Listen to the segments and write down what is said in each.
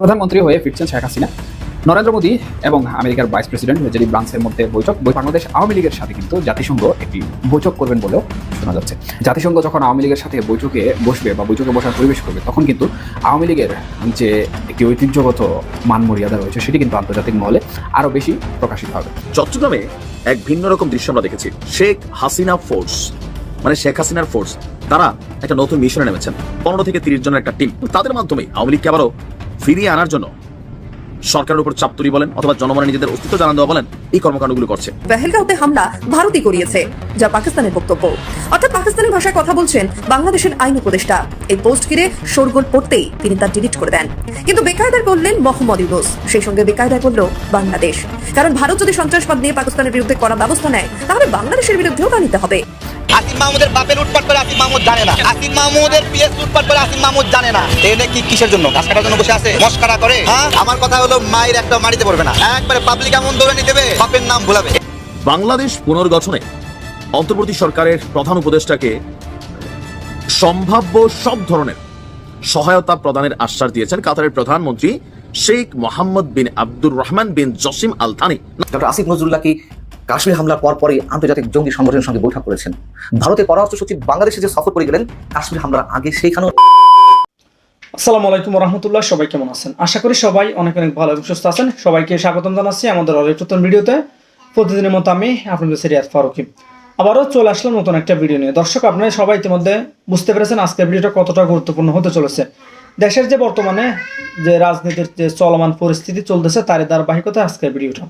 প্রধানমন্ত্রী হয়ে ফিরছেন শেখ হাসিনা। নরেন্দ্র মোদী এবং আমেরিকার ভাইস প্রেসিডেন্ট জেডি ব্রান্সের মধ্যে বৈঠক। বাংলাদেশ আওয়ামী লীগের সাথে কিন্তু জাতিসংঘ একটি বৈঠক করবেন বলেও শোনা যাচ্ছে। জাতিসংঘ যখন আওয়ামী লীগের সাথে বৈঠকে বসবে বা বৈঠকে বসার পরিবেশ করবে, তখন কিন্তু আওয়ামী লীগের যে একটি ঐতিহ্যগত মান মর্যাদা রয়েছে, সেটি কিন্তু আন্তর্জাতিক মহলে আরও বেশি প্রকাশিত হবে। চট্টগ্রামে এক ভিন্ন রকম দৃশ্য আমরা দেখেছি। শেখ হাসিনা ফোর্স মানে শেখ হাসিনার ফোর্স, তারা একটা নতুন মিশনে নেমেছেন। পনেরো থেকে তিরিশ জনের একটা টিম। তাদের মাধ্যমে আওয়ামী লীগকে আবারও ফিরিয়ে আনার জন্য সরকারের উপর চাপ তৈরি বলেন অথবা জনগণের নিজেদের অস্তিত্ব জানান দেওয়া বলেন, এই কর্মকাণ্ডগুলো করছে। পেহেলগাঁওতে হামলা ভারতই করিয়েছে, যা পাকিস্তানের বক্তব্য। অর্থাৎ পাকিস্তানি ভাষায় কথা বলছেন বাংলাদেশের আইন উপদেষ্টা। এই পোস্ট ঘিরে শোরগোল পড়তেই তিনি তা ডিলিট করে দেন। কিন্তু বেকায়দায় করলেন মোহাম্মদ ইউনুস। সেই সঙ্গে বেকায়দায় করল বাংলাদেশ। কারণ ভারত যদি সন্ত্রাসবাদ নিয়ে পাকিস্তানের বিরুদ্ধে করা ব্যবস্থা নেয়, তাহলে বাংলাদেশের বিরুদ্ধেও তা নিতে হবে। আসিম মাহমুদের বাপে লুটপাট করে আসিম মাহমুদ জানে না। আসিম মাহমুদের পিএস লুটপাট করে আসিম মাহমুদ জানে না। কি কিসের জন্য? ঘাস কাটার জন্য বসে আছে। মস্কারা করে। হ্যাঁ? আমার কথা হলো মায়ের একটা মারিতে পড়বে না। একবারে পাবলিক এমন দৌড়ে নিতে দেবে বাপের নাম ভুলাবে। বাংলাদেশ পুনর্গঠনে অন্তর্বর্তী সরকারের প্রধান উপদেষ্টাকে সম্ভাব্য সব ধরনের সহায়তা প্রদানের আশ্বাস দিয়েছেন কাতারের প্রধানমন্ত্রী Sheikh Mohammed bin Abdur Rahman bin Jassim Al Thani doctor Asif Nazrullah কি কাশ্মীর হামলার পর পরই আন্তর্জাতিক জঙ্গি সংগঠনের সঙ্গে বৈঠক করেছেন। ভারতের পররাষ্ট্র সচিব বাংলাদেশে যে সফর করে গেলেন, কাশ্মীর হামলার আগে সেইখানেও আসসালামু আলাইকুম রহমতুল্লাহ সবাই কেমন আছেন? আশা করি সবাই অনেক অনেক ভালো এবং সুস্থ আছেন। সবাইকে স্বাগতম জানাচ্ছি আমাদের অনেক নতুন ভিডিওতে। প্রতিদিনের মতো আমি আপনাদের সিরিয়াত ফারুকি। আবারও চলে আসলাম নতুন একটা ভিডিও নিয়ে। দর্শক, আপনারা সবাই ইতিমধ্যে বুঝতে পেরেছেন আজকের ভিডিওটা কতটা গুরুত্বপূর্ণ হতে চলেছে। দেশের যে বর্তমানে যে রাজনীতির যে চলমান পরিস্থিতি চলতেছে, তারই ধারাবাহিকতা আজকের ভিডিওটা।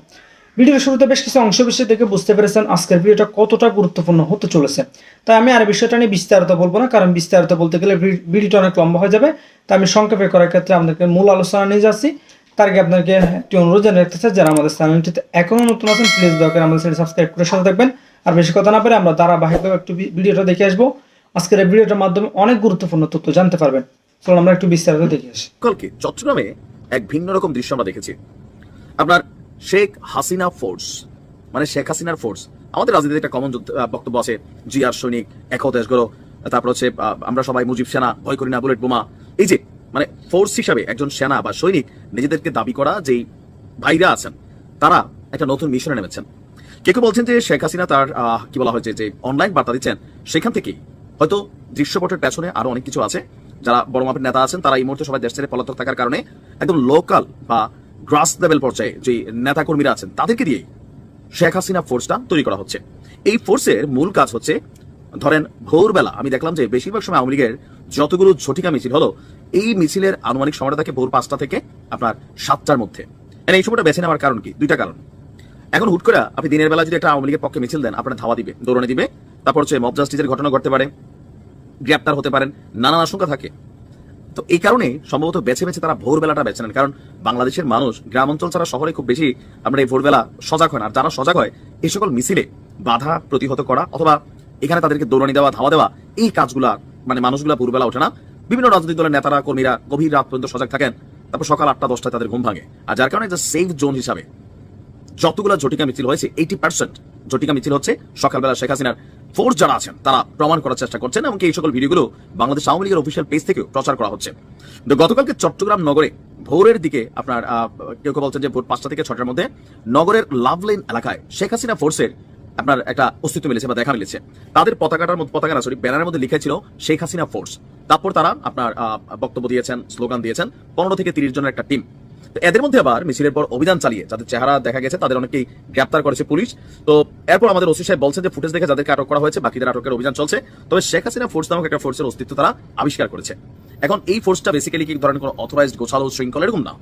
ভিডিওর শুরুতে বেশ কিছু অংশ বিষয় থেকে বুঝতে পেরেছেন আজকের ভিডিওটা কতটা গুরুত্বপূর্ণ হতে চলেছে। তাই আমি আর বিষয়টা নিয়ে বিস্তারিত বলব না, কারণ বিস্তারিত বলতে গেলে ভিডিওটা অনেক লম্বা হয়ে যাবে। তাই আমি সংক্ষেপে করার ক্ষেত্রে আপনাদেরকে মূল আলোচনা নিয়ে যাচ্ছি। তার আগে আপনাকে একটি অনুরোধ জানিয়ে রাখতে চাই, যারা আমাদের চ্যানেলটিতে এখনও নতুন আছেন প্লিজ দয়া করে আমাদের চ্যানেল সাবস্ক্রাইব করে সাথে থাকবেন। আর বেশি কথা না পারে আমরা ধারাবাহিকভাবে একটু ভিডিওটা দেখে আসব। আজকের এই ভিডিওটার মাধ্যমে অনেক গুরুত্বপূর্ণ তথ্য জানতে পারবেন। চলুন আমরা একটু বিস্তারিত দেখে আসি। কালকে চট্টগ্রামে এক ভিন্ন রকম দৃশ্য আমরা দেখেছি। আপনার শেখ হাসিনা ফোর্স মানে শেখ হাসিনার ফোর্স আমাদের রাজনীতিতে একটা কমন বক্তব্য আছে জি আর সৈনিক, এক দেশ তারপর হচ্ছে আমরা সবাই মুজিব সেনা, ভয় করি না, বুলেট বোমা। এই যে মানে ফোর্স হিসাবে একজন সেনা বা সৈনিক নিজেদেরকে দাবি করা যেই ভাইরা আছেন, তারা একটা নতুন মিশনে নেমেছেন। কেউ কেউ বলছেন যে শেখ হাসিনা তার কি বলা হয়েছে, যে অনলাইন বার্তা দিচ্ছেন, সেখান থেকেই। হয়তো দৃশ্যপটের পেছনে আরও অনেক কিছু আছে, যারা বড় মাপের নেতা আছেন, তারা এই মুহূর্তে সবাই দেশ ছেড়ে পলাতক থাকার কারণে একদম লোকাল বা গ্রাস লেভেল পর্যায়ে যে নেতা কর্মীরা আছেন, তাদেরকে দিয়েই শেখ হাসিনা ফোর্সটা তৈরি করা হচ্ছে। এই ফোর্সের মূল কাজ হচ্ছে, ধরেন ভোরবেলা আমি দেখলাম যে বেশিরভাগ সময় আওয়ামী লীগের যতগুলো ঝটিকা মিছিল হলো, এই মিছিলের আনুমানিক সময়টা থাকে ভোর পাঁচটা থেকে আপনার সাতটার মধ্যে। And এই সময়টা বেছে নেওয়ার কারণ কি? দুইটা কারণ। এখন হুট করে আপনি দিনের বেলা যদি একটা আওয়ামী লীগের পক্ষে মিছিল দেন, আপনার ধাওয়া দিবে, দৌড়ানি দিবে, তারপর হচ্ছে মব জাস্টিসের ঘটনা ঘটতে পারে, গ্রেপ্তার হতে পারেন, নানান আশঙ্কা থাকে। তো এই কারণে সম্ভবত বেছে বেছে তারা ভোরবেলাটা বেছে নেন। কারণ বাংলাদেশের মানুষ গ্রাম অঞ্চল ছাড়া শহরে খুব বেশি আমরা এই ভোরবেলা সজাগ হয় না। আর যারা সজাগ হয় এই সকল মিছিলে বাধা প্রতিহত করা অথবা এখানে তাদেরকে দৌড়ানি দেওয়া, ধাওয়া দেওয়া, এই কাজগুলা মানে মানুষগুলা ভোরবেলা ওঠে না। বিভিন্ন রাজনৈতিক দলের নেতারা, কর্মীরা গভীর রাত পর্যন্ত সজাগ থাকেন। তারপর সকাল আটটা, দশটায় তাদের ঘুম ভাঙে। আর যার কারণে সেফ জোন হিসাবে যতগুলো জটিকা মিছিল হয়েছে এইটি পার্সেন্ট জটিকা মিছিল হচ্ছে সকালবেলা শেখ হাসিনার ফোর্স যারা আছেন, তারা প্রমাণ করার চেষ্টা করছেন এবং এই সকল ভিডিওগুলো বাংলাদেশ আওয়ামী লীগের অফিসিয়াল পেজ থেকেও প্রচার করা হচ্ছে। তো গতকালকে চট্টগ্রাম নগরে ভোরের দিকে আপনার কেউ কেউ বলছেন যে ভোর পাঁচটা থেকে ছটার মধ্যে নগরের লাভলেন এলাকায় শেখ হাসিনা ফোর্সের আপনার একটা অস্তিত্ব মিলেছে বা দেখা মিলেছে। তাদের পতাকাটার মধ্যে, পতাকা সরি ব্যানারের মধ্যে লিখা ছিল শেখ হাসিনা ফোর্স তারপর তারা আপনার বক্তব্য দিয়েছেন, স্লোগান দিয়েছেন, পনেরো থেকে তিরিশ জনের একটা টিম তো এদের মধ্যে আবার মিছিলের পর অভিযান চালিয়ে, যাদের চেহারা দেখা গেছে তাদের অনেকেই গ্রেপ্তার করেছে পুলিশ। তো এরপর আমাদের ওসি সাহেব বলছেন যে ফুটেজ দেখে যাদেরকে আটক করা হয়েছে, বাকিদের আটকের অভিযান চলছে। তবে শেখ হাসিনা ফোর্স নামক একটা ফোর্সের অস্তিত্ব তারা আবিষ্কার করেছে। এখন এই ফোর্সটা বেসিক্যালি কি ধরনের কোনো অথরাইজড গোছালো শৃঙ্খল এরকম না।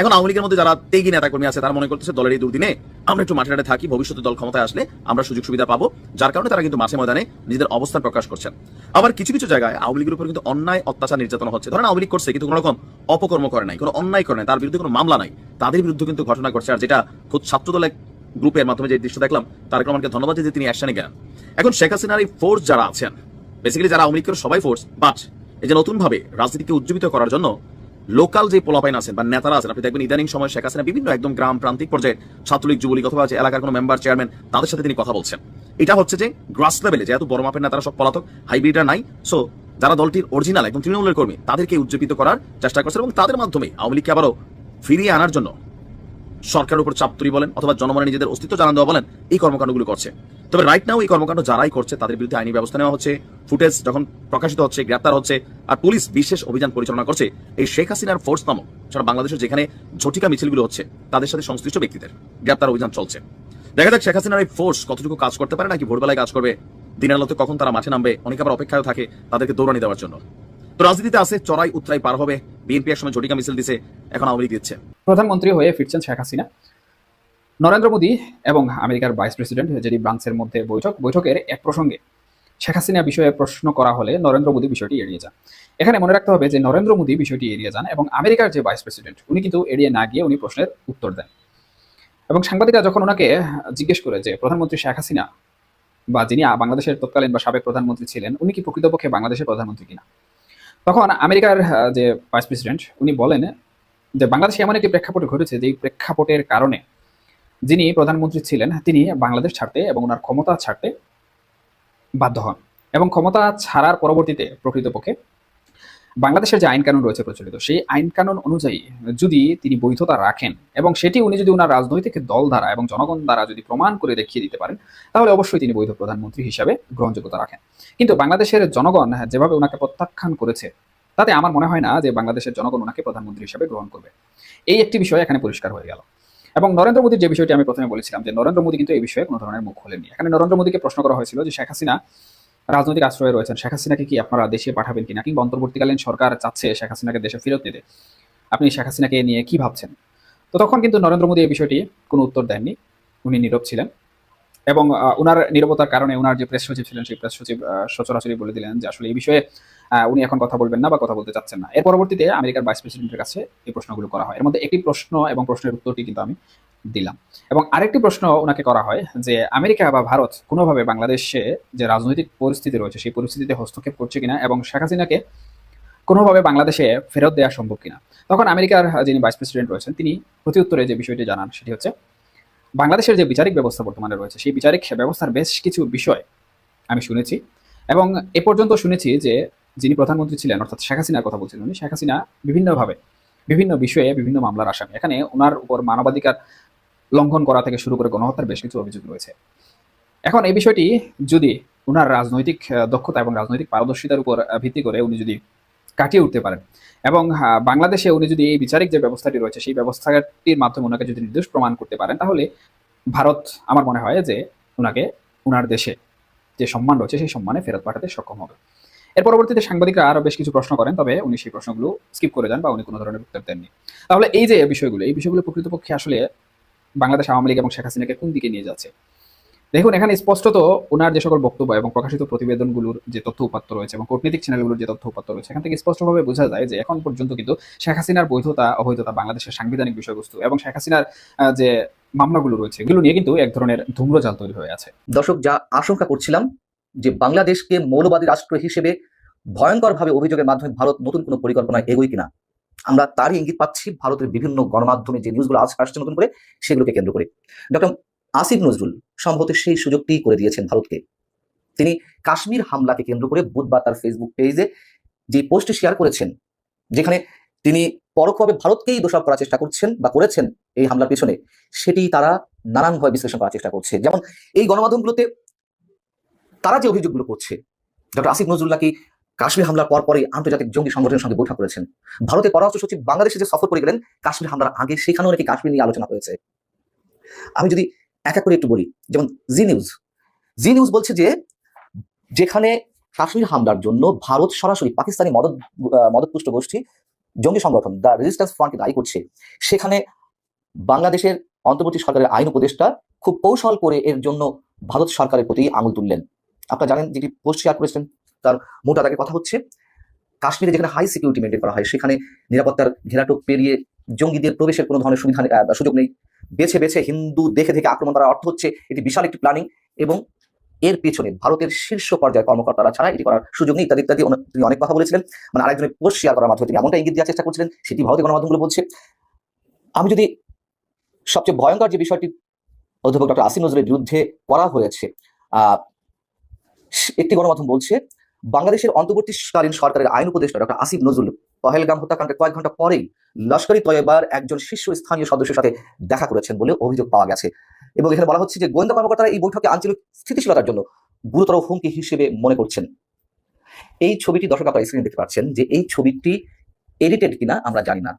এখন আওয়ামী লীগের মধ্যে যারা তেগি নেতা কর্মী আছে, তারা মনে করতেছে দলের এই দুর্দিনে আমরা একটু মাঠে থাকি ভবিষ্যতে দল ক্ষমতায় আসলে আমরা সুযোগ সুবিধা পাবো। যার কারণে তারা কিন্তু মাঠে ময়দানে নিজেদের অবস্থান প্রকাশ করছেন। আবার কিছু কিছু জায়গায় আওয়ামী লীগের উপর কিন্তু অন্যায়, অত্যাচার, নির্যাতন হচ্ছে। ধরেন আওয়ামী লীগ করছে কিন্তু কোনো রকম অপকর্ম করে নাই, কোনো অন্যায় করে নাই, তার বিরুদ্ধে কোনো মামলা নাই। তাদের বিরুদ্ধে কিন্তু ঘটনা ঘটছে। আর যেটা খুব ছাত্র দলের গ্রুপের মাধ্যমে যে দৃশ্য দেখলাম তারেক রহমানকে ধন্যবাদ যে তিনি অ্যাকশনে গেলেন। এখন শেখ হাসিনার এই ফোর্স যারা আছেন বেসিক্যালি যারা আওয়ামী লীগের সবাই ফোর্স বাট এই যে নতুন ভাবে রাজনীতিকে উজ্জীবিত করার জন্য লোকাল যে পোলাপাইন আছেন বা নেতারা আছেন, আপনি দেখবেন ইদানিং সময় শেখ হাসিনা বিভিন্ন একদম গ্রাম প্রান্তিক পর্যায়ে ছাত্রলীগ, যুবলীগ অথবা যে এলাকার কোনো মেম্বার চেয়ারম্যান তাদের সাথে তিনি কথা বলছেন। এটা হচ্ছে যে গ্রাস লেভেলে যেহেতু বড় মাপের নেতারা সব পলাতক হাইব্রিডরা নাই সো যারা দলটির অরিজিনাল একদম তৃণমূলের কর্মী, তাদেরকে উজ্জীবিত করার চেষ্টা করছেন এবং তাদের মাধ্যমে আওয়ামী লীগকে আবারও ফিরিয়ে আনার জন্য সরকারের উপর চাপ তৈরি বলেন অথবা জনগণের নিজেদের অস্তিত্ব জানান দেওয়া বলেন, এই কর্মকাণ্ডগুলো করছে। তবে রাইট নাও এই কর্মকাণ্ড যারাই করছে, তাদের বিরুদ্ধে আইনি ব্যবস্থা নেওয়া হচ্ছে। ফুটেজ যখন প্রকাশিত হচ্ছে, গ্রেপ্তার হচ্ছে, আর পুলিশ বিশেষ অভিযান পরিচালনা করছে, এই শেখ হাসিনার ফোর্স নামক সারা বাংলাদেশের যেখানে ঝটিকা মিছিলগুলো হচ্ছে, তাদের সাথে সংশ্লিষ্ট ব্যক্তিদের গ্রেপ্তার অভিযান চলছে। দেখা যাক শেখ হাসিনার এই ফোর্স কতটুকু কাজ করতে পারে, নাকি ভোরবেলায় কাজ করবে, দিনের আলোতে কখন তারা মাঠে নামবে, অনেকে আবার অপেক্ষায় থাকে তাদেরকে দৌড়ানি দেওয়ার জন্য। রাজনীতিতে আছে, চড়াই উত্তরাই পার হবে। বিএনপি এক সময় ঝটিকা মিছিল দিছে, এখন আওয়ামী লীগ দিচ্ছে। প্রধানমন্ত্রী হয়ে ফিরছেন শেখ হাসিনা। নরেন্দ্র মোদী এবং আমেরিকার ভাইস প্রেসিডেন্ট জেডি ব্রান্সের মধ্যে বৈঠক, বৈঠকের এক প্রসঙ্গে শেখ হাসিনা বিষয়ে প্রশ্ন করা হলে নরেন্দ্র মোদী বিষয়টি এড়িয়ে যান। এখানে মনে রাখতে হবে যে নরেন্দ্র মোদী বিষয়টি এড়িয়ে যান এবং আমেরিকার যে ভাইস প্রেসিডেন্ট, উনি কিন্তু এড়িয়ে না গিয়ে উনি প্রশ্নের উত্তর দেন। এবং সাংবাদিকরা যখন ওনাকে জিজ্ঞেস করে যে প্রধানমন্ত্রী শেখ হাসিনা বা যিনি বাংলাদেশের তৎকালীন বা সাবেক প্রধানমন্ত্রী ছিলেন, উনি কি প্রকৃতপক্ষে বাংলাদেশের প্রধানমন্ত্রী কিনা? তখন আমেরিকার যে ভাইস প্রেসিডেন্ট, উনি বলেন যে বাংলাদেশে এমন একটি প্রেক্ষাপট ঘটেছে যে প্রেক্ষাপটের কারণে যিনি প্রধানমন্ত্রী ছিলেন, তিনি বাংলাদেশ ছাড়তে এবং ওনার ক্ষমতা ছাড়তে বাধ্য হন এবং ক্ষমতা ছাড়ার পরবর্তীতে প্রকৃতপক্ষে বাংলাদেশের যে আইন কানুন রয়েছে প্রচলিত, সেই আইন কানুন অনুযায়ী যদি তিনি বৈধতা রাখেন এবং সেটি উনি যদি ওনার রাজনৈতিক দল দ্বারা এবং জনগণ দ্বারা যদি প্রমাণ করে দেখিয়ে দিতে পারেন, তাহলে অবশ্যই তিনি বৈধ প্রধানমন্ত্রী হিসাবে গ্রহণযোগ্যতা রাখেন। কিন্তু বাংলাদেশের জনগণ যেভাবে ওনাকে প্রত্যাখ্যান করেছে, তাতে আমার মনে হয় না যে বাংলাদেশের জনগণ ওনাকে প্রধানমন্ত্রী হিসাবে গ্রহণ করবে। এই একটি বিষয় এখানে পরিষ্কার হয়ে গেল। এবং নরেন্দ্র মোদীর যে বিষয়টি আমি প্রথমে বলেছিলাম যে নরেন্দ্র মোদী কিন্তু এই বিষয়ে কোনো ধরনের মুখ খোলেননি। এখানে নরেন্দ্র মোদীকে প্রশ্ন করা হয়েছিল যে শেখ হাসিনা রাজনৈতিক আশ্রয়ে রয়েছেন। শেখ হাসিনাকে কি আপনারা দেশে পাঠাবেন কিনা? কিংবা অন্তর্বর্তীকালীন সরকার চাচ্ছে শেখ হাসিনাকে দেশে ফেরত নিতে? আপনি শেখ হাসিনাকে নিয়ে কি ভাবছেন? তো তখন কিন্তু নরেন্দ্র মোদী এই বিষয়টি কোনো উত্তর দেননি। উনি নীরব ছিলেন। এবং ওনার নীরবতার কারণে ওনার যে প্রেস সচিব ছিলেন, সেই প্রেস সচিব সচরাচরি বলে দিলেন যে আসলে এই বিষয়ে উনি এখন কথা বলবেন না বা কথা বলতে চাচ্ছেন না। এর পরবর্তীতে আমেরিকার ভাইস প্রেসিডেন্টের কাছে এই প্রশ্নগুলো করা হয়। এর মধ্যে একটি প্রশ্ন এবং প্রশ্নের উত্তরটি কিন্তু আমি দিলাম। এবং আরেকটি প্রশ্ন ওনাকে করা হয় যে, আমেরিকা বা ভারত কোনোভাবে বাংলাদেশে যে রাজনৈতিক পরিস্থিতি রয়েছে, সেই পরিস্থিতিতে হস্তক্ষেপ করছে কিনা এবং শেখ হাসিনাকে কোনোভাবে বাংলাদেশে ফেরত দেওয়া সম্ভব কিনা? তখন আমেরিকার যিনি ভাইস প্রেসিডেন্ট রয়েছেন, তিনি প্রতি উত্তরে যে বিষয়টি জানান, সেটি হচ্ছে বাংলাদেশের যে বিচারিক ব্যবস্থা বর্তমানে রয়েছে, সেই বিচারিক ব্যবস্থার বেশ কিছু বিষয় আমি শুনেছি এবং এ পর্যন্ত শুনেছি যে যিনি প্রধানমন্ত্রী ছিলেন, অর্থাৎ শেখ হাসিনার কথা বলছিলেন উনি, শেখ হাসিনা বিভিন্নভাবে বিভিন্ন বিষয়ে বিভিন্ন মামলার আসামি। এখানে ওনার উপর মানবাধিকার লঙ্ঘন করা থেকে শুরু করে গণহত্যার বেশ কিছু অভিযোগ রয়েছে। এখন এই বিষয়টি যদি ওনার রাজনৈতিক দক্ষতা এবং রাজনৈতিক পারদর্শিতার উপর ভিত্তি করে উনি যদি কাটিয়ে উঠতে পারেন। এবং বাংলাদেশে উনি যদি এই বিচারিক যে ব্যবস্থাটি রয়েছে, সেই ব্যবস্থাটির মাধ্যমে ওনাকে যদি নির্দোষ প্রমাণ করতে পারেন, তাহলে ভারত আমার মনে হয় যে ওনাকে ওনার দেশে যে সম্মান রয়েছে, সেই সম্মানে ফেরত পাঠাতে সক্ষম হবে। এর পরবর্তীতে সাংবাদিকরা আরও বেশ কিছু প্রশ্ন করেন, তবে উনি সেই প্রশ্নগুলো স্কিপ করে যান বা উনি কোনো ধরনের উত্তর দেননি। তাহলে এই যে বিষয়গুলো, এই বিষয়গুলো প্রকৃতপক্ষে আসলে বাংলাদেশ আওয়ামী লীগ এবং শেখ হাসিনাকে কোন দিকে নিয়ে যাচ্ছে? দেখুন, এখানে স্পষ্টত ওনার যে সকল বক্তব্য এবং প্রকাশিত প্রতিবেদনগুলোর যে তথ্য উপাত্ত রয়েছে এবং কূটনীতিক চ্যানেলগুলোর যে তথ্য উপাত্ত রয়েছে, এখান থেকে স্পষ্টভাবে বোঝা যায় যে এখন পর্যন্ত কিন্তু শেখ হাসিনার বৈধতা, অবৈধতা বাংলাদেশের সাংবিধানিক বিষয়বস্তু এবং শেখ হাসিনার যে মামলাগুলো রয়েছে, এগুলো নিয়ে কিন্তু এক ধরনের ধূম্রজাল তৈরি হয়ে আছে। দর্শক, যা আশঙ্কা করছিলাম যে বাংলাদেশকে মৌলবাদী রাষ্ট্র হিসেবে ভয়ঙ্করভাবে অভিযোগের মাধ্যমে ভারত নতুন কোনো পরিকল্পনায় এগোয় কিনা, আমরা তারই ইঙ্গিত পাচ্ছি ভারতের বিভিন্ন গণমাধ্যমে যে নিউজগুলো আজ আসছে নতুন করে, সেগুলোকে কেন্দ্র করে। ডক্টর আসিফ নজরুল সম্ভবত সেই সুযোগটি করে দিয়েছেন ভারতকে। তিনি কাশ্মীর হামলাকে কেন্দ্র করে বুধবার তার ফেসবুক পেজে যে পোস্টটি শেয়ার করেছেন, যেখানে তিনি পরোক্ষভাবে ভারতকেই দোষারোপ করার চেষ্টা করছেন বা করেছেন এই হামলার পিছনে, সেটি তারা নানানভাবে বিশ্লেষণ করার চেষ্টা করছে। যেমন এই গণমাধ্যমগুলোতে তারা যে অভিযোগগুলো করছে, ডক্টর আসিফ নজরুল নাকি কাশ্মীর হামলার পর পরই আন্তর্জাতিক জঙ্গি সংগঠনের সঙ্গে বৈঠক করেছেন। ভারতের পররাষ্ট্র সচিব বাংলাদেশে যে সফর করে গেলেন, কাশ্মীর হামলার আগে সেখানেও নাকি কাশ্মীর নিয়ে আলোচনা হয়েছে। আমি যদি এক এক করে একটু বলি, যেমন জি নিউজ জি নিউজ বলছে যে, যেখানে কাশ্মীর হামলার জন্য ভারত সরাসরি পাকিস্তানি মদত মদতপুষ্ট গোষ্ঠী, জঙ্গি সংগঠন দ্য রেজিস্ট্যান্স ফ্রন্টকে দায়ী করছে। সেখানে বাংলাদেশের অন্তর্বর্তী সরকারের আইন উপদেষ্টা খুব কৌশল করে এর জন্য ভারত সরকারের প্রতি আঙুল তুললেন। আপনারা জানেন যেটি পোস্ট শেয়ার করেছেন, তার মোটা দাগে কথা হচ্ছে। কাশ্মীরে যেখানে হাই সিকিউরিটি মেনটেন করা হয়, সেখানে নিরাপত্তার ঘেরাটোপ পেরিয়ে জঙ্গিদের প্রবেশের কোনো ধরনের সুবিধা সুযোগ নেই। বেছে বেছে হিন্দু দেখে দেখে আক্রমণ করার অর্থ হচ্ছে এটি বিশাল একটি প্ল্যানিং এবং এর পেছনে ভারতের শীর্ষ পর্যায়ের কর্মকর্তারা ছাড়া এটি করার সুযোগ নেই। ইত্যাদি ইত্যাদি তিনি অনেক কথা বলেছিলেন। মানে আরেকজনের পোস্ট শেয়ার করার মাধ্যমে তিনি এমনটা ইঙ্গিত দেওয়ার চেষ্টা করছিলেন, সেটি ভারতীয় গণমাধ্যমগুলো বলছে। আমি যদি সবচেয়ে ভয়ঙ্কর যে বিষয়টি অধ্যাপক ডক্টর আসিম নজরুলের বিরুদ্ধে করা হয়েছে একটি গণমাধ্যম বলছে, বাংলাদেশের অন্তর্বর্তীকালীন সরকারের আইন উপদেষ্টা ডক্টর আসিফ নজরুল পহেলগাম হত্যাকাণ্ডের কয়েক ঘণ্টা পরেই লস্করি তয়েবার একজন শীর্ষ স্থানীয় সদস্যের সাথে দেখা করেছেন বলে অভিযোগ পাওয়া গেছে। এবং এখানে বলা হচ্ছে যে, গোয়েন্দা কর্মকর্তারা এই বৈঠকে আঞ্চলিক স্থিতিশীলতার জন্য গুরুতর হুমকি হিসেবে মনে করছেন। এই ছবিটি দর্শক আপনারা স্ক্রিনে দেখতে পাচ্ছেন যে, এই ছবিটি এডিটেড কিনা আমরা জানি না।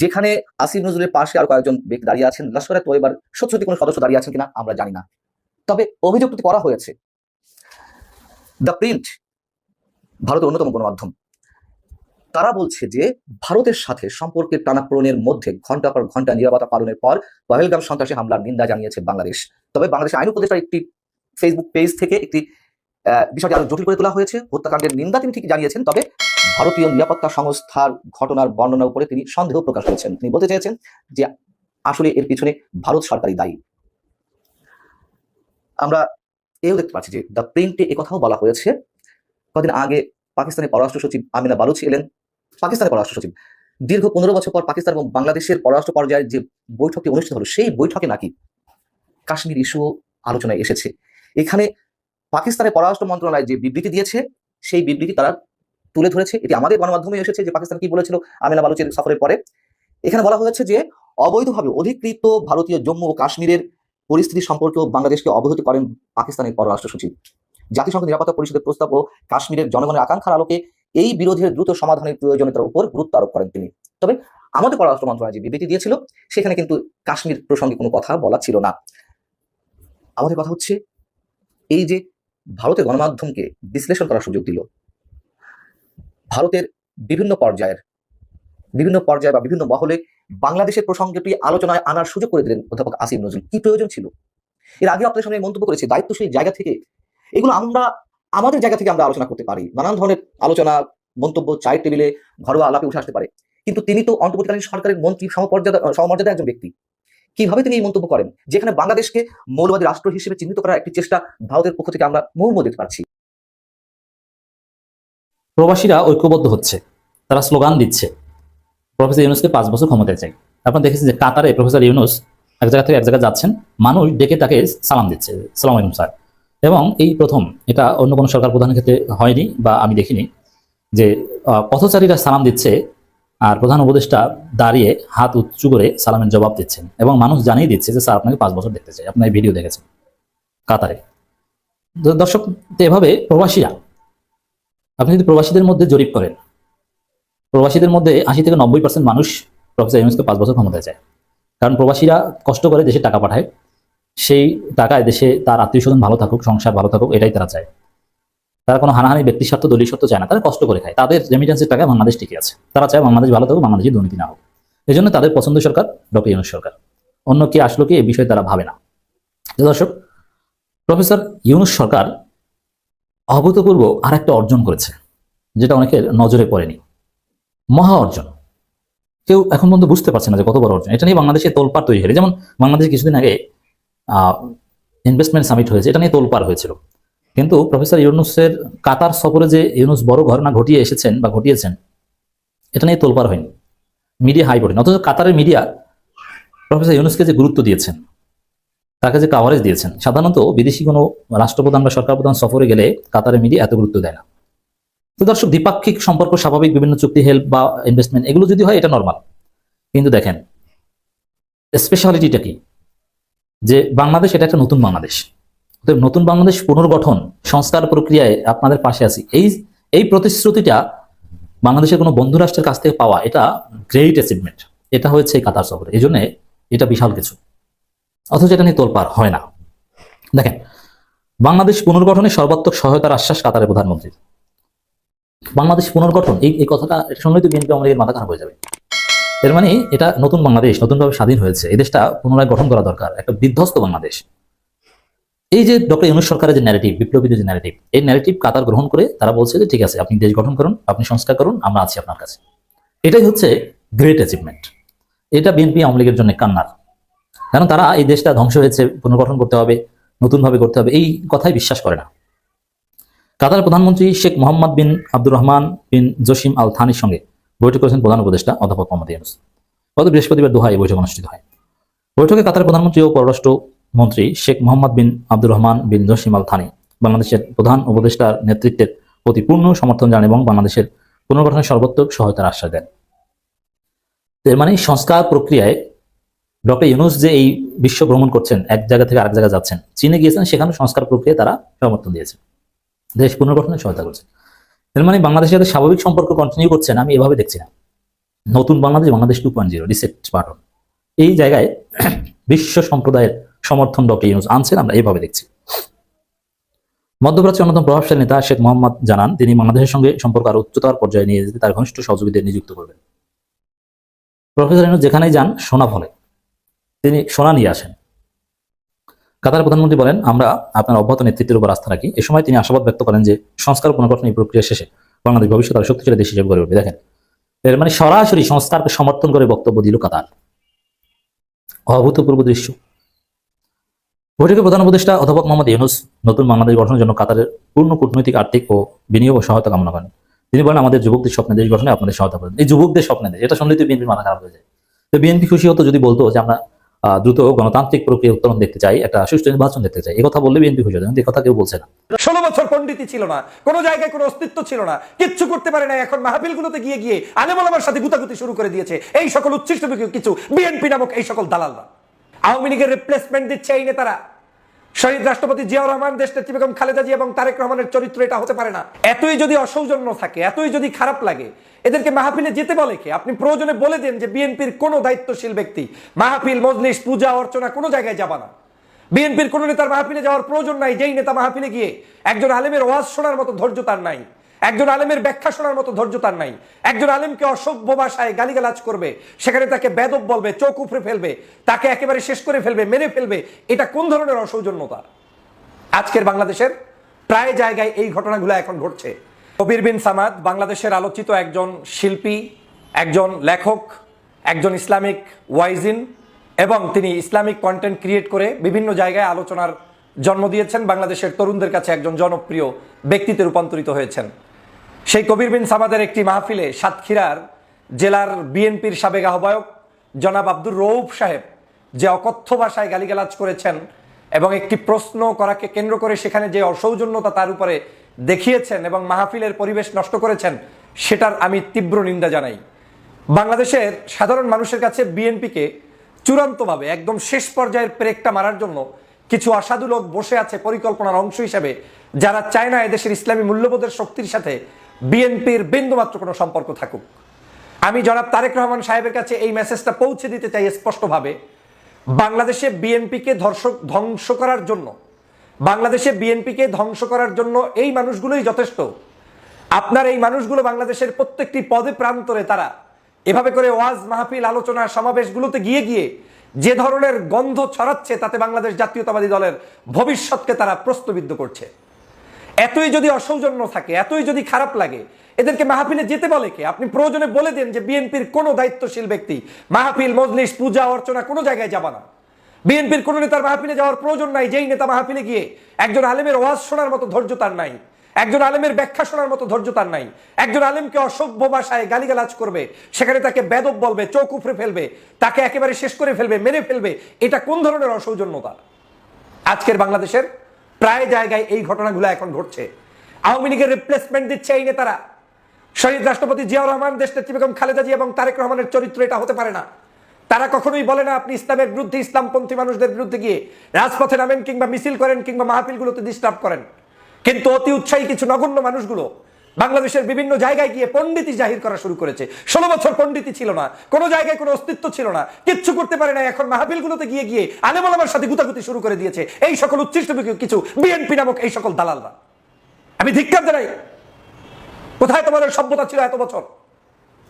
যেখানে আসিফ নজরুলের পাশে আর কয়েকজন ব্যক্তি দাঁড়িয়ে আছেন লস্করের সত্যি সত্যি কোনো সদস্য দাঁড়িয়ে আছেন কিনা আমরা জানি না। তবে অভিযোগটি করা হয়েছে, দ্য প্রিন্ট ভারতের অন্যতম গণমাধ্যম। তারা বলছে যে ভারতের সাথে সম্পর্কের টানাপোড়েনের মধ্যে ঘণ্টা পর ঘণ্টা নিরাপত্তা পালনের পর পহেলগাম সন্ত্রাসী হামলার নিন্দা জানিয়েছে বাংলাদেশ। তবে বাংলাদেশ আইন উপদেষ্টার একটি ফেসবুক পেজ থেকে একটি বিষয়টি আরও জটিল করে তোলা হয়েছে। হত্যাকাণ্ডের নিন্দা তিনি ঠিক জানিয়েছেন, তবে ভারতীয় নিরাপত্তা সংস্থার ঘটনার বর্ণনার উপরে তিনি সন্দেহ প্রকাশ করেছেন। তিনি বলতে চেয়েছেন যে আসলে এর পিছনে ভারত সরকারই দায়ী। আমরা এও দেখতে পাচ্ছি যে দ্য প্রিন্টে কথাও বলা হয়েছে। কদিন আগে পাকিস্তানের পররাষ্ট্র সচিব আমিনা বালুচি এলেন। পাকিস্তানের পররাষ্ট্র সচিব। দীর্ঘ পনেরো বছর পর পাকিস্তান এবং বাংলাদেশের পররাষ্ট্র পর্যায়ের যে বৈঠকটি অনুষ্ঠিত হলো, সেই বৈঠকে নাকি কাশ্মীর ইস্যু আলোচনায় এসেছে। এখানে পাকিস্তানের পররাষ্ট্র মন্ত্রণালয় যে বিবৃতি দিয়েছে, সেই বিবৃতি তারা তুলে ধরেছে। এটি আমাদের গণমাধ্যমে এসেছে যে পাকিস্তান কি বলেছিল আমিনা বালুচের সফরের পরে। এখানে বলা হয়েছে যে, অবৈধভাবে অধিকৃত ভারতীয় জম্মু ও কাশ্মীরের পরিস্থিতি সম্পর্কেও বাংলাদেশকে অবহিত করেন পাকিস্তানের পররাষ্ট্র সচিব। জাতিসংঘ নিরাপত্তা পরিষদের প্রস্তাব ও কাশ্মীরের জনগণের আকাঙ্ক্ষার আলোকে এই বিরোধের দ্রুত সমাধানের প্রয়োজনীয়তার উপর গুরুত্ব আরোপ করেন তিনি। তবে আমাদের পররাষ্ট্র মন্ত্রণালয় যে বিবৃতি দিয়েছিল, সেখানে কিন্তু কাশ্মীর প্রসঙ্গে কোনো কথা বলা ছিল না। আমাদের কথা হচ্ছে, এই যে ভারতের গণমাধ্যমকে বিশ্লেষণ করার সুযোগ দিল। ভারতের বিভিন্ন পর্যায়ের, বিভিন্ন পর্যায়ে বা বিভিন্ন মহলে বাংলাদেশের প্রসঙ্গটি আলোচনায় আনার সুযোগ করে দিলেন অধ্যাপক আসিফ নজরুল। কি প্রয়োজন ছিল? এর আগে আপনাদের সামনে মন্তব্য করেছি। দায়িত্বশীল জায়গা থেকে এগুলো আমরা আমাদের জায়গা থেকে আমরা আলোচনা করতে পারি। নানান ধরনের আলোচনা, মন্তব্য চায়ের টেবিলে ঘরোয়া আলাপে উঠে আসতে পারে। কিন্তু তিনি তো অন্তর্বর্তীকালীন সরকারের মন্ত্রী, সমপর্যাদা সমমর্যাদা একজন ব্যক্তি। কীভাবে তিনি এই মন্তব্য করেন? যেখানে বাংলাদেশকে মৌলবাদী রাষ্ট্র হিসেবে চিহ্নিত করার একটি চেষ্টা ভারতের পক্ষ থেকে আমরা মুহূর্ত দেখতে পাচ্ছি। প্রবাসীরা ঐক্যবদ্ধ হচ্ছে। তারা স্লোগান দিচ্ছে। প্রফেসর ইউনুসকে পাঁচ বছর ক্ষমতায় চাই। আপনারা দেখেছেন যে কাতারে প্রফেসর ইউনুস এক জায়গা থেকে এক জায়গায় যাচ্ছেন। মানুষ ডেকে তাকে সালাম দিচ্ছে। সালাম স্যার। এবং এই প্রথম, এটা অন্য কোনো সরকার প্রধানের ক্ষেত্রে হয়নি বা আমি দেখিনি, যে পথচারীরা সালাম দিচ্ছে আর প্রধান উপদেষ্টা দাঁড়িয়ে হাত উঁচু করে সালামের জবাব দিচ্ছেন এবং মানুষ জানিয়ে দিচ্ছে যে, স্যার, আপনাকে পাঁচ বছর দেখতে চাই। আপনার ভিডিও দেখেছেন কাতারে। দর্শক এভাবে প্রবাসীরা, আপনি যদি প্রবাসীদের মধ্যে জরিপ করেন, প্রবাসীদের মধ্যে আশি থেকে নব্বই পার্সেন্ট মানুষ প্রফেসর ইউনুসকে পাঁচ বছর ক্ষমতায় চায়। কারণ প্রবাসীরা কষ্ট করে দেশে টাকা পাঠায় সেই টাকায় দেশে তার আত্মীয় স্বজন ভালো থাকুক, সংসার ভালো থাকুক, এটাই তারা চায়। তারা কোনো হানাহানি, ব্যক্তি স্বার্থ দলীয় স্বার্থ চায় না। তারা কষ্ট করে খায়। তাদের রেমিটেন্সের টাকায় বাংলাদেশ টিকে আছে। তারা চায় বাংলাদেশ ভালো থাকুক বাংলাদেশে দুর্নীতি না হোক। এই জন্য তাদের পছন্দ সরকার ডক্টর ইউনুস সরকার। অন্য কি আসলো কি এই বিষয়ে তারা ভাবে না। দর্শক, প্রফেসর ইউনুস সরকার অভূতপূর্ব আর একটা অর্জন করেছে, যেটা অনেকের নজরে পড়েনি। মহা অর্জন। কেউ এখন পর্যন্ত বুঝতে পারছে না যে কত বড় অর্জন। এটা নিয়ে বাংলাদেশে তোলপাড় তৈরি হয়েছে। যেমন বাংলাদেশে কিছুদিন আগে ইনভেস্টমেন্ট সামিট হয়েছে, এটা নিয়ে তোলপাড় হয়েছিল। কিন্তু প্রফেসর ইউনুসের কাতার সফরে যে ইউনুস বড় ঘটনা ঘটিয়ে এসেছেন বা ঘটিয়েছেন, এটা নিয়ে তোলপাড় হয়নি। মিডিয়া হাই পড়েনি। অথচ কাতারের মিডিয়া প্রফেসর ইউনুসকে যে গুরুত্ব দিয়েছেন, তাকে যে কাভারেজ দিয়েছেন, সাধারণত বিদেশি কোনো রাষ্ট্রপ্রধান বা সরকার প্রধান সফরে গেলে কাতারের মিডিয়া এত গুরুত্ব দেয় না। তো দর্শক, দ্বিপাক্ষিক সম্পর্ক স্বাভাবিক, বিভিন্ন চুক্তি হেল্প বা ইনভেস্টমেন্ট এগুলো যদি হয় এটা নর্মাল কিন্তু দেখেন স্পেশালিটিটা কি? যে বাংলাদেশ এটা একটা নতুন বাংলাদেশ। নতুন বাংলাদেশ পুনর্গঠন, সংস্কার প্রক্রিয়ায় আপনাদের পাশে আছি। এই এই প্রতিশ্রুতিটা বাংলাদেশের কোনো বন্ধু রাষ্ট্রের কাছ থেকে পাওয়া, এটা গ্রেট অ্যাচিভমেন্ট এটা হয়েছে কাতার সফরে। এই জন্য এটা বিশাল কিছু। অথচ এটা নিয়ে তোলপার হয় না। দেখেন, বাংলাদেশ পুনর্গঠনে সর্বাত্মক সহায়তার আশ্বাস কাতারের প্রধানমন্ত্রী বাংলাদেশ পুনর্গঠন, এই এই কথাটা এটা শুনলেই তো বিএনপি আমাদের মাথা খারাপ হয়ে যাবে। এর মানে এটা নতুন বাংলাদেশ, নতুনভাবে স্বাধীন হয়েছে। এই দেশটা পুনরায় গঠন করা দরকার, একটা বিধ্বস্ত বাংলাদেশ। এই যে ডক্টর ইউনুস সরকারের যে ন্যারেটিভ বিপ্লবীদের যে ন্যারেটিভ এই ন্যারেটিভ কাতার গ্রহণ করে তারা বলছে যে, ঠিক আছে, আপনি দেশ গঠন করুন, আপনি সংস্কার করুন, আমরা আছি আপনার কাছে। এটাই হচ্ছে গ্রেট অ্যাচিভমেন্ট এটা বিএনপি আওয়ামী লীগের জন্য কান্নার। কারণ তারা এই দেশটা ধ্বংস হয়েছে, পুনর্গঠন করতে হবে, নতুনভাবে করতে হবে, এই কথাই বিশ্বাস করে না। কাতার প্রধানমন্ত্রী Sheikh Mohammed bin Abdur Rahman bin Jassim আল থানির সঙ্গে বৈঠক করেছেন প্রধান উপদেষ্টা অধ্যাপক মোহাম্মদ ইউনুস। গত বৃহস্পতিবার দোহায় বৈঠক অনুষ্ঠিত হয়। বৈঠকে কাতার প্রধানমন্ত্রী ও পররাষ্ট্র মন্ত্রী Sheikh Mohammed bin Abdur Rahman bin Jassim Al Thani, বাংলাদেশের প্রধান উপদেষ্টার নেতৃত্বের প্রতি পূর্ণ সমর্থন জানান এবং বাংলাদেশের পুনর্গঠনের সর্বোত্তক সহায়তার আশ্বাস দেন। এর মানে সংস্কার প্রক্রিয়ায় ডক্টর ইউনুস যে এই বিশ্ব ভ্রমণ করছেন, এক জায়গা থেকে আরেক জায়গায় যাচ্ছেন, চীনে গিয়েছেন, সেখানে সংস্কার প্রক্রিয়ায় তারা সমর্থন দিয়েছে দেশ পুনর্গঠনে সহায়তা করছে। এর মানে বাংলাদেশের সাথে স্বাভাবিক সম্পর্ক কন্টিনিউ করছেন আমি এভাবে দেখছি না। নতুন Bangladesh Bangladesh two point zero reset button এই জায়গায় বিশ্ব সম্প্রদায়ের সমর্থন ডক্টর ইউনুস আনছেন, আমরা এইভাবে দেখছি। মধ্যপ্রাচ্যের অন্যতম প্রভাবশালী নেতা শেখ মোহাম্মদ জানান, তিনি বাংলাদেশের সঙ্গে সম্পর্ক আরও উচ্চতর পর্যায়ে নিয়ে যেতে তার ঘনিষ্ঠ সহযোগীদের নিযুক্ত করবেন। প্রফেসর ইউনুস যেখানেই যান, সোনা ফলে তিনি সোনা নিয়ে আসেন। কাতার প্রধানমন্ত্রী বলেন, আমরা আপনার অব্যাহত নেতৃত্বের উপর আস্থা রাখি। এ সময় তিনি আশাবাদ ব্যক্ত করেন যে সংস্কার পুনর্গঠন এই প্রক্রিয়া শেষে বাংলাদেশ ভবিষ্যৎ আরও শক্তিশালী দেশ হিসেবে গড়ে উঠবে। দেখেন, এর মানে সরাসরি সংস্কারকে সমর্থন করে বক্তব্য দিল কাতার। অভূতপূর্ব দৃশ্য। বৈঠকে প্রধান উপদেষ্টা অধ্যাপক মোহাম্মদ ইউনুস নতুন বাংলাদেশ গঠনের জন্য কাতারের পূর্ণ কূটনৈতিক, আর্থিক ও বিনিয়োগ ও সহায়তা কামনা করেন। তিনি বলেন, আমাদের যুবকদের স্বপ্নে দেশ গঠনে আপনাদের সহায়তা করেন। এই যুবকদের স্বপ্নে দেশ, এটা শুনলে তো বিএনপি মাথা খারাপ হয়ে যায়। তো বিএনপি খুশি হতো যদি বলতো যে আমরা দ্রুত গণতান্ত্রিক প্রক্রিয়া উত্তরণ দেখতে চাই, একটা সুষ্ঠু নির্বাচন দেখতে চাই। এই কথা বললে বিএনপি খুশি কিন্তু কথা কেউ বলছে না। ষোলো বছর পন্ডিতি ছিল না। কোনো জায়গায় কোনো অস্তিত্ব ছিল না। কিচ্ছু করতে পারে না এখন মাহফিলগুলোতে গিয়ে গিয়ে আলেমলামার সাথে গুতাগুতি শুরু করে দিয়েছে। এই সকল উচ্ছিষ্ট কিছু বিএনপি নামক এই সকল দালালরা। আওয়ামী লীগের রিপ্লেসমেন্ট দিচ্ছে এই নেতারা। শহীদ রাষ্ট্রপতি জিয়াউর রহমান, দেশ নেত্রী বেগম খালেদা জি এবং তারেক রহমানের চরিত্র এটা হতে পারে না। এতই যদি অসৌজন্য থাকে, এতই যদি খারাপ লাগে, এদেরকে মাহফিলে যেতে বলে কে? আপনি প্রয়োজনে বলে দেন যে বিএনপির কোনো দায়িত্বশীল ব্যক্তি মাহফিল, মজলিস, পূজা, অর্চনা কোনো জায়গায় যাবা না। বিএনপির কোনো নেতার মাহফিলে যাওয়ার প্রয়োজন নাই, যেই নেতা মাহফিলে গিয়ে একজন আলেমের ওয়াজ শোনার মতো ধৈর্য তার নাই। একজন আলেমের ব্যাখ্যা শোনার মতো ধৈর্য তার নাই। একজন আলেমকে অসভ্য ভাষায় গালিগালাজ করবে, সেখানে তাকে বেদব বলবে, চোখ উপড়ে ফেলবে, তাকে একেবারে শেষ করে ফেলবে, মেরে ফেলবে, এটা কোন ধরনের অসৌজন্যতা? আজকের বাংলাদেশের প্রায় জায়গায় এই ঘটনাগুলো এখন ঘটছে। কবির বিন সামাদ বাংলাদেশের আলোচিত একজন শিল্পী, একজন লেখক, একজন ইসলামিক ওয়াইজিন, এবং তিনি ইসলামিক কন্টেন্ট ক্রিয়েট করে বিভিন্ন জায়গায় আলোচনার জন্ম দিয়েছেন। বাংলাদেশের তরুণদের কাছে একজন জনপ্রিয় ব্যক্তিতে রূপান্তরিত হয়েছেন। সেই কবির বিন সামাদের একটি মাহফিলে সাতক্ষীরার জেলার বিএনপির সাবেক আহ্বায়ক জনাব আব্দুর রৌফ সাহেব যে অকথ্য ভাষায় গালিগালাজ করেছেন এবং একটি প্রশ্ন করাকে কেন্দ্র করে সেখানে যে অসৌজন্যতা তার উপরে দেখিয়েছেন এবং মাহফিলের পরিবেশ নষ্ট করেছেন, সেটার আমি তীব্র নিন্দা জানাই। বাংলাদেশের সাধারণ মানুষের কাছে বিএনপিকে চূড়ান্তভাবে একদম শেষ পর্যায়ের প্রেকটা মারার জন্য কিছু অসাধু লোক বসে আছে পরিকল্পনার অংশ হিসেবে, যারা চায় না এদেশের ইসলামী মূল্যবোধের শক্তির সাথে বিএনপির বিন্দুমাত্র কোনো সম্পর্ক থাকুক। আমি জনাব তারেক রহমান সাহেবের কাছে এই মেসেজটা পৌঁছে দিতে চাই স্পষ্টভাবে। বাংলাদেশে বিএনপিকে ধর্ষক ধ্বংস করার জন্য, বাংলাদেশে বিএনপিকে ধ্বংস করার জন্য এই মানুষগুলোই যথেষ্ট। আপনার এই মানুষগুলো বাংলাদেশের প্রত্যেকটি পদে প্রান্তরে তারা এভাবে করে ওয়াজ মাহফিল আলোচনা সমাবেশগুলোতে গিয়ে গিয়ে যে ধরনের গন্ধ ছড়াচ্ছে তাতে বাংলাদেশ জাতীয়তাবাদী দলের ভবিষ্যৎকে তারা প্রশ্নবিদ্ধ করছে। এতই যদি অসৌজন্য থাকে, এতই যদি খারাপ লাগে, এদেরকে মাহফিলে যেতে বলে কে? আপনি প্রয়োজনে বলে দেন যে বিএনপির কোনো দায়িত্বশীল ব্যক্তি, মাহফিল, মজলিস, পূজা, অর্চনা কোনো জায়গায় যাবা না। বিএনপির কোন নেতার মাহফিলে যাওয়ার প্রয়োজন নাই, যেই নেতা মাহফিলে গিয়ে একজন আলেমের ওয়াজ শোনার মতো ধৈর্য তার নাই, একজন আলেমের ব্যাখ্যা শোনার মতো ধৈর্য তার নাই, একজন আলেমকে অসভ্য ভাষায় গালিগালাজ করবে, সেখানে তাকে বেদব বলবে, চোখ উপড়ে ফেলবে, তাকে একেবারে শেষ করে ফেলবে, মেরে ফেলবে, এটা কোন ধরনের অসৌজন্যতা? আজকের বাংলাদেশের প্রায় জায়গায় এই ঘটনাগুলো এখন ঘটছে। আওয়ামী লীগের রিপ্লেসমেন্ট দিচ্ছে এই নেতারা। শহীদ রাষ্ট্রপতি জিয়াউর রহমান, দেশ নেত্রী বেগম খালেদা জি এবং তারেক রহমানের চরিত্র এটা হতে পারে না। তারা কখনোই বলে না, আপনি ইসলামের বিরুদ্ধে, ইসলামপন্থী মানুষদের বিরুদ্ধে গিয়ে রাজপথে নামেন কিংবা মিছিল করেন কিংবা মাহফিলগুলোতে ডিস্টার্ব করেন। কিন্তু অতি উৎসাহী কিছু নগণ্য মানুষগুলো বাংলাদেশের বিভিন্ন জায়গায় গিয়ে পণ্ডিতি জাহির করা শুরু করেছে। ষোলো বছর পণ্ডিতি ছিল না। কোনো জায়গায় কোনো অস্তিত্ব ছিল না। কিচ্ছু করতে পারে না এখন মাহফিলগুলোতে গিয়ে গিয়ে আলেমলামার সাথে গুতাগুতি শুরু করে দিয়েছে। এই সকল উচ্ছিষ্ট কিছু বিএনপি নামক এই সকল দালালরা। আমি ধিক্কার জানাই, কোথায় তোমাদের সভ্যতা ছিল এত বছর?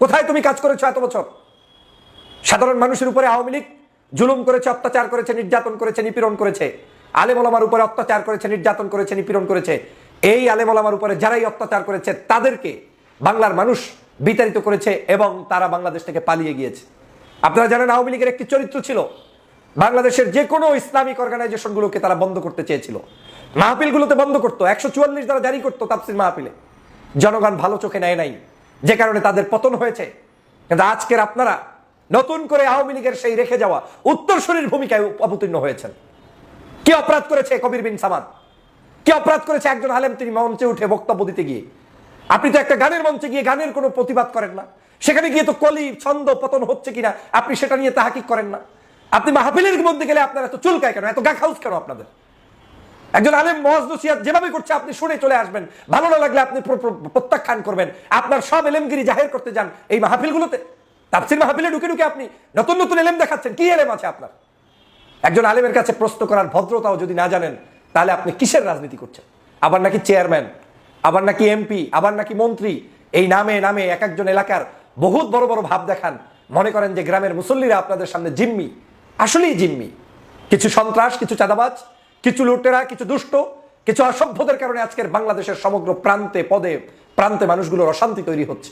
কোথায় তুমি কাজ করেছ এত বছর? সাধারণ মানুষের উপরে আওয়ামী লীগ জুলুম করেছে, অত্যাচার করেছে, নির্যাতন করেছে, নিপীড়ন করেছে। আলেমলামার উপরে অত্যাচার করেছে, নির্যাতন করেছে, নিপীড়ন করেছে। এই আলেমলামার উপরে যারাই অত্যাচার করেছে, তাদেরকে বাংলার মানুষ বিতাড়িত করেছে এবং তারা বাংলাদেশ থেকে পালিয়ে গিয়েছে। আপনারা জানেন আওয়ামী লীগের একটি চরিত্র ছিল, বাংলাদেশের যে কোনো ইসলামিক অর্গানাইজেশনগুলোকে তারা বন্ধ করতে চেয়েছিল। মাহফিলগুলোতে বন্ধ করতো, একশো চুয়াল্লিশ দ্বারা জারি করতো তাফসির মাহফিলে। জনগণ ভালো চোখে নেয় নাই, যে কারণে তাদের পতন হয়েছে। কিন্তু আজকের আপনারা নতুন করে আওয়ামী লীগের সেই রেখে যাওয়া উত্তরসূরির ভূমিকায় অবতীর্ণ হয়েছেন। কি অপরাধ করেছে কবির বিন সামাদ? কি অপরাধ করেছে? একজন আলেম, তিনি মঞ্চে উঠে বক্তব্য দিতে গিয়ে। আপনি তো একটা গানের মঞ্চে গিয়ে গানের কোনো প্রতিবাদ করেন না। সেখানে গিয়ে তো কলি, ছন্দ, পতন হচ্ছে কিনা, আপনি সেটা নিয়ে তাহাকিক করেন না। আপনি মাহফিলের মধ্যে গেলে আপনার এত চুলকায় কেন? এত গা খাউস কেন আপনাদের? একজন আলেম, মহাজ নসিহাত যেভাবে করছে, আপনি শুনে চলে আসবেন। ভালো না লাগলে আপনি প্র- প্র- প্রত্যাখ্যান করবেন। আপনার সব এলেমগিরি জাহের করতে যান এই মাহফিলগুলোতে। তাফসির মাহফিলে ঢুকে ঢুকে আপনি নতুন নতুন এলেম দেখাচ্ছেন। কি এলেম আছে আপনার? একজন আলেমের কাছে প্রশ্ন করার ভদ্রতাও যদি না জানেন তাহলে আপনি কিসের রাজনীতি করছেন? আবার নাকি চেয়ারম্যান, আবার নাকি এমপি, আবার নাকি মন্ত্রী? এই নামে নামে এক একজন এলাকার বহুত বড় বড় ভাব দেখান। মনে করেন যে গ্রামের মুসল্লিরা আপনাদের সামনে জিম্মি। আসলেই জিম্মি। কিছু সন্ত্রাস, কিছু চাঁদাবাজ, কিছু লুটেরা, কিছু দুষ্ট, কিছু অসভ্যদের কারণে আজকের বাংলাদেশের সমগ্র প্রান্তে, পদে, প্রান্তে মানুষগুলোর অশান্তি তৈরি হচ্ছে।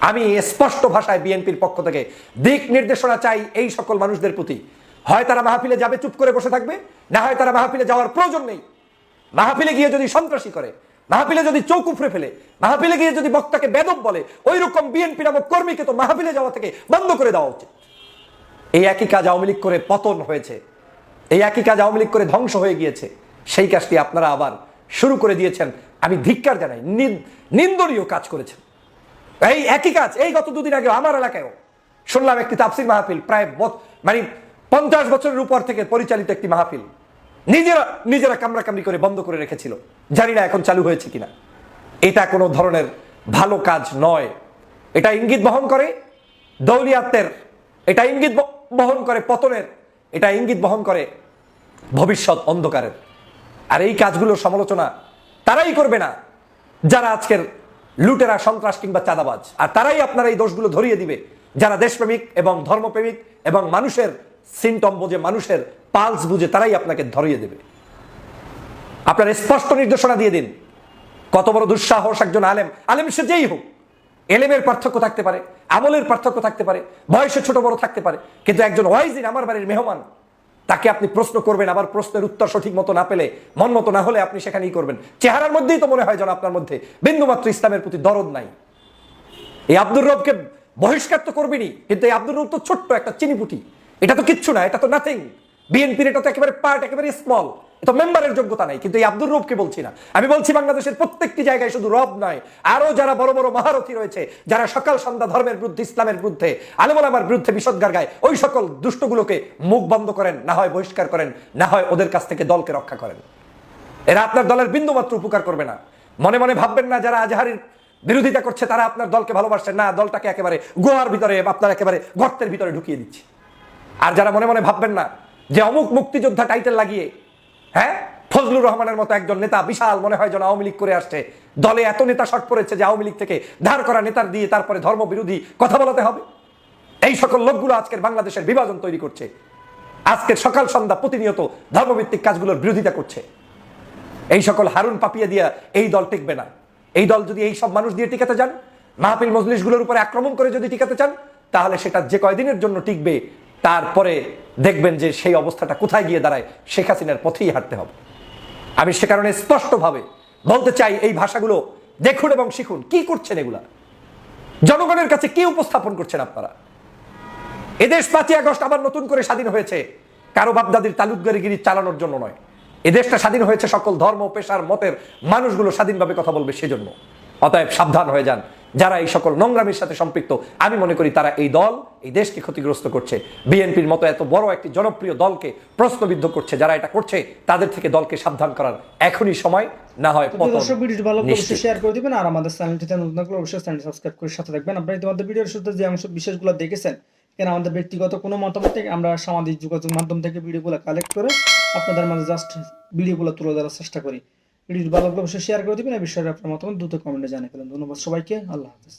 আমি স্পষ্ট ভাষায় বিএনপির পক্ষ থেকে দিক নির্দেশনা চাই এই সকল মানুষদের প্রতি। হয় তারা মাহফিলে যাবে, চুপ করে বসে থাকবে? না হয় তারা মাহফিলে যাওয়ার প্রয়োজন নেই। মাহফিলে গিয়ে যদি সন্ত্রাসী করে, মাহফিলে যদি চৌক উপড়ে ফেলে, মাহফিলে গিয়ে যদি বক্তাকে বেদব বলে ওই রকম বিএনপি নামক কর্মীকে তো মাহফিলে যাওয়া থেকে বন্ধ করে দেওয়া উচিত। এই একই কাজ আওয়ামী লীগ করে পতন হয়েছে। এই একই কাজ আওয়ামী লীগ করে ধ্বংস হয়ে গিয়েছে। সেই কাজটি আপনারা আবার শুরু করে দিয়েছেন। আমি ধিক্কার জানাই, নিন- নিন্দনীয় কাজ করেছেন। এই একই কাজ, এই গত দুদিন আগে আমার এলাকায়ও শুনলাম একটি তাফসির মাহফিল, প্রায় মানে পঞ্চাশ বছরের উপর থেকে পরিচালিত একটি মাহফিল। নিজেরা নিজেরা কামড়াকামড়ি করে বন্ধ করে রেখেছিল। জানি না এখন চালু হয়েছে কিনা। এটা কোনো ধরনের ভালো কাজ নয়। এটা ইঙ্গিত বহন করে দৌলিয়াতের এটা ইঙ্গিত বহন করে পতনের, এটা ইঙ্গিত বহন করে ভবিষ্যৎ অন্ধকারের। আর এই কাজগুলোর সমালোচনা তারাই করবে না। যারা আজকের লুটেরা, সন্ত্রাস কিংবা চাঁদাবাজ। আর তারাই আপনার এই দোষগুলো ধরিয়ে দিবে। যারা দেশপ্রেমিক এবং ধর্মপ্রেমিক এবং মানুষের সিমটম বুঝে, মানুষের পালস বুঝে, তারাই আপনাকে ধরিয়ে দেবে। আপনার স্পষ্ট নির্দেশনা দিয়ে দিন। কত বড় দুঃসাহস একজন আলেম। আলেম সে যেই হোক, এলেমের পার্থক্য থাকতে পারে, আমলের পার্থক্য থাকতে পারে, বয়সে ছোট বড় থাকতে পারে, কিন্তু একজন ওয়াইজিন আমার বাড়ির মেহমান, তাকে আপনি প্রশ্ন করবেন, আবার প্রশ্নের উত্তর সঠিক মতো না পেলে, মন মতো না হলে আপনি সেখানেই করবেন। চেহারার মধ্যেই তো মনে হয় যেন আপনার মধ্যে বিন্দুমাত্র ইসলামের প্রতি দরদ নাই। এই আব্দুর রবকে বহিষ্কার তো করবেনি, কিন্তু এই আব্দুর রব তো ছোট্ট একটা চিনিপুটি। এটা তো কিচ্ছু না, এটা তো নাথিং বিএনপির এটা তো একেবারে পার্ট একেবারে স্মল এটা মেম্বারের যোগ্যতা নাই, কিন্তু এই আব্দুর রবকে বলছি না? আমি বলছি বাংলাদেশের প্রত্যেকটি জায়গায় শুধু রব নয় আরও যারা বড় বড় মহারথী রয়েছে, যারা সকাল সন্ধ্যা ধর্মের বিরুদ্ধে, ইসলামের বিরুদ্ধে আলমার বিরুদ্ধে বিষদগার গায়, ওই সকল দুষ্টগুলোকে মুখ বন্ধ করেন, না হয় বহিষ্কার করেন, না হয় ওদের কাছ থেকে দলকে রক্ষা করেন। এরা আপনার দলের বিন্দুমাত্র উপকার করবে না। মনে মনে ভাববেন না যারা আজহারির বিরোধিতা করছে, তারা আপনার দলকে ভালোবাসছে। না, দলটাকে একেবারে গোয়ার ভিতরে, আপনার একেবারে গর্তের ভিতরে ঢুকিয়ে দিচ্ছে। আর যারা মনে মনে ভাববেন না যে অমুক মুক্তিযোদ্ধা টাইটেল লাগিয়ে হ্যাঁ? ফজলুর রহমানের মতো একজন নেতা বিশাল মনে হয় যেন আওয়ামী লীগ করে আসছে। দলে এত নেতা শর্ট পড়েছে যে আওয়ামী লীগ থেকে ধার করা নেতার দিয়ে তারপরে ধর্ম বিরোধী কথা বলাতে হবে। এই সকল লোকগুলো আজকের বাংলাদেশের বিভাজন তৈরি করছে। আজকের সকাল সন্ধ্যা প্রতিনিয়ত ধর্মভিত্তিক কাজগুলোর বিরোধিতা করছে। এই সকল হারুন পাপিয়ে দিয়া এই দল টিকবে না। এই দল যদি এই সব মানুষ দিয়ে টিকাতে যান মাহফিল মজলিশগুলোর উপরে আক্রমণ করে যদি টিকাতে চান, তাহলে সেটা যে কয়দিনের জন্য টিকবে তারপরে দেখবেন যে সেই অবস্থাটা কোথায় গিয়ে দাঁড়ায়, শেখ হাসিনার পথেই হাঁটতে হবে। আমি সে কারণে স্পষ্টভাবে বলতে চাই, এই ভাষাগুলো দেখুন এবং শিখুন। কি করছেন এগুলা? জনগণের কাছে কি উপস্থাপন করছেন আপনারা? এদেশ পাঁচই আগস্ট আবার নতুন করে স্বাধীন হয়েছে। কারও বাপদাদির তালুকগারিগিরি চালানোর জন্য নয়। এদেশটা স্বাধীন হয়েছে সকল ধর্ম, পেশার, মতের মানুষগুলো স্বাধীনভাবে কথা বলবে সেজন্য। অতএব সাবধান হয়ে যান। যারা এই সকল নোংরামির সাথে সম্পৃক্ত আমি মনে করি তারা এই দল এই দেশকে ক্ষতিগ্রস্ত করছে। বিএনপির মতো এত বড় একটি জনপ্রিয় দলকে প্রশ্নবিদ্ধ করছে যারা এটা করছে তাদের থেকে দলকে সাবধান করার এখনই সময় না হয় দর্শক ভিডিওটি ভালো অবশ্যই শেয়ার করে দিবেন আর আমাদের চ্যানেলটিতে নতুন থাকলে অবশ্যই চ্যানেলটি সাবস্ক্রাইব করে সাথে থাকবেন। আপনারা ইতিমধ্যে ভিডিওর শুরুতে যে অংশ বিশেষগুলো দেখেছেন কেন আমাদের ব্যক্তিগত কোনো মতামত থেকে আমরা সামাজিক যোগাযোগ মাধ্যম থেকে ভিডিওগুলো কালেক্ট করে আপনাদের মাঝে জাস্ট ভিডিওগুলো তুলে ধরার চেষ্টা করি। ভিডিওটি ভালো লাগলে অবশ্যই শেয়ার করে দিবেন। এই বিষয়ে আপনার মতামত দ্রুত কমেন্টে জানিয়ে ফেলেন। ধন্যবাদ সবাইকে। আল্লাহ হাফেজ।